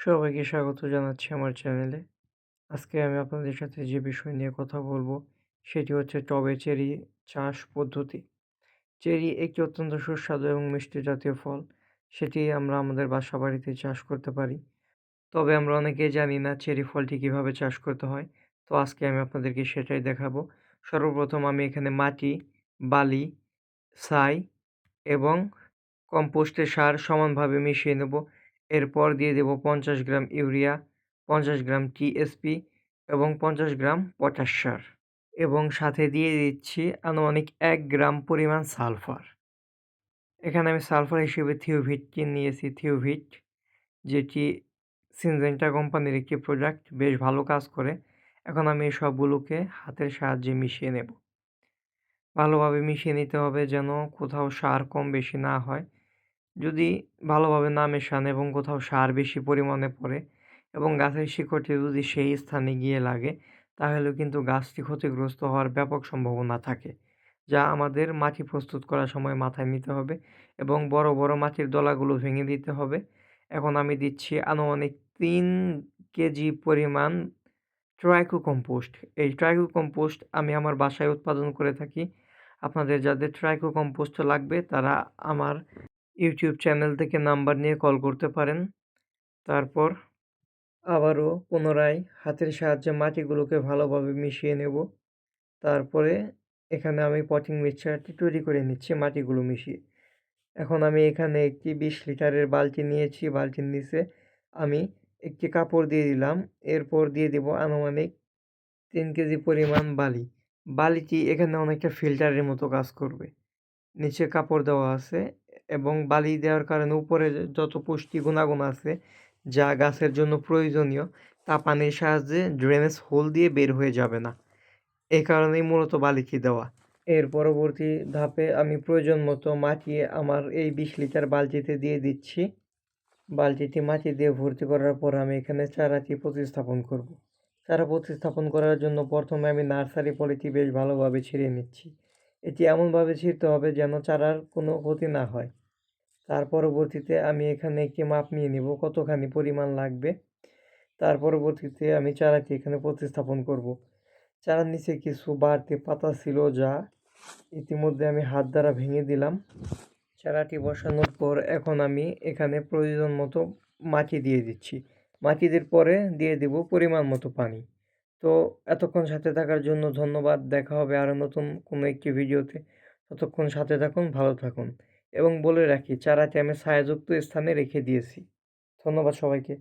সবাইকে স্বাগত জানাচ্ছি আমার চ্যানেলে। আজকে আমি আপনাদের সাথে যে বিষয় নিয়ে কথা বলব, সেটি হচ্ছে টবে চেরি চাষ পদ্ধতি। চেরি একটি অত্যন্ত সুস্বাদু এবং মিষ্টি জাতীয় ফল। সেটি আমরা আমাদের বাসা বাড়িতে চাষ করতে পারি। তবে আমরা অনেকেই জানি না চেরি ফলটি কীভাবে চাষ করতে হয়। তো আজকে আমি আপনাদেরকে সেটাই দেখাবো। সর্বপ্রথম আমি এখানে মাটি, বালি, ছাই এবং কম্পোস্টের সার সমানভাবে মিশিয়ে নেব। এরপর দিয়ে দেব পঞ্চাশ গ্রাম ইউরিয়া, পঞ্চাশ গ্রাম টিএসপি এবং পঞ্চাশ গ্রাম পটাশ সার এবং সাথে দিয়ে দিচ্ছি আনুমানিক এক গ্রাম পরিমাণ সালফার। এখানে আমি সালফার হিসেবে থিওভিটকে নিয়েছি। থিওভিট যেটি সিনজেন্টা কোম্পানির একটি প্রোডাক্ট, বেশ ভালো কাজ করে। এখন আমি সবগুলোকে হাতের সাহায্যে মিশিয়ে নেব। ভালোভাবে মিশিয়ে নিতে হবে যেন কোথাও সার কম বেশি না হয়। যদি ভালোভাবে না মেশান এবং কোথাও সার বেশি পরিমাণে পড়ে এবং গাছের শিকড়টি যদি সেই স্থানে গিয়ে লাগে, তাহলেও কিন্তু গাছটি ক্ষতিগ্রস্ত হওয়ার ব্যাপক সম্ভাবনা থাকে, যা আমাদের মাটি প্রস্তুত করার সময় মাথায় নিতে হবে এবং বড় বড় মাটির দলাগুলো ভেঙে দিতে হবে। এখন আমি দিচ্ছি আনুমানিক তিন কেজি পরিমাণ ট্রাইকো কম্পোস্ট এই ট্রাইকো কম্পোস্ট আমি আমার বাসায় উৎপাদন করে থাকি। আপনাদের যাদের ট্রাইকো কম্পোস্ট লাগবে, তারা আমার ইউটিউব চ্যানেল থেকে নাম্বার নিয়ে কল করতে পারেন। তারপর আবারও পুনরায় হাতের সাহায্যে মাটিগুলোকে ভালোভাবে মিশিয়ে নেব। তারপরে এখানে আমি পটিং মিক্সচারটি তৈরি করে নিচ্ছি মাটিগুলো মিশিয়ে। এখন আমি এখানে একটি বিশ লিটারের বালতি নিয়েছি, বালতির নিচে আমি একটি কাপড় দিয়ে দিলাম। এরপর দিয়ে দেব আনুমানিক তিন কেজি পরিমাণ বালি। বালিটি এখানে অনেকটা ফিল্টারের মতো কাজ করবে। নিচে কাপড় দেওয়া আছে। এবং বালি দেওয়ার কারণে উপরে যত পুষ্টি গুণাগুণ আছে যা গাছের জন্য প্রয়োজনীয়, তা পানির সাহায্যে ড্রেনেজ হোল দিয়ে বের হয়ে যাবে না। এই কারণেই মূলত বালিটি দেওয়া। এর পরবর্তী ধাপে আমি প্রয়োজন মতো মাটি আমার এই বিশ লিটার বালতিতে দিয়ে দিচ্ছি। বালতিটি মাটি দিয়ে ভর্তি করার পর আমি এখানে চারাটি প্রতিস্থাপন করব। চারা প্রতিস্থাপন করার জন্য প্রথমে আমি নার্সারি পলিটি বেশ ভালোভাবে ছিঁড়ে নিচ্ছি। এটি এমনভাবে ছিঁড়তে হবে যেন চারার কোনো ক্ষতি না হয়। তার পরবর্তীতে আমি এখানে একটি মাপ নিয়ে নেব, কতখানি পরিমাণ লাগবে। তার পরবর্তীতে আমি চারাটি এখানে প্রতিস্থাপন করব। চারার নিচে কিছু বাড়তি পাতা ছিল যা ইতিমধ্যে আমি হাত দ্বারা ভেঙে দিলাম। চারাটি বসানোর পর এখন আমি এখানে প্রয়োজন মতো মাটি দিয়ে দিচ্ছি। মাটি দিয়ে পরে দিয়ে দেব পরিমাণ মতো পানি। তো এতক্ষণ সাথে থাকার জন্য ধন্যবাদ। দেখা হবে আরও নতুন কোনো একটি ভিডিওতে। ততক্ষণ সাথে থাকুন, ভালো থাকুন। এবং বলে রাখি চারাটি আমি ছায়াযুক্ত স্থানে রেখে দিয়েছি। ধন্যবাদ সবাইকে।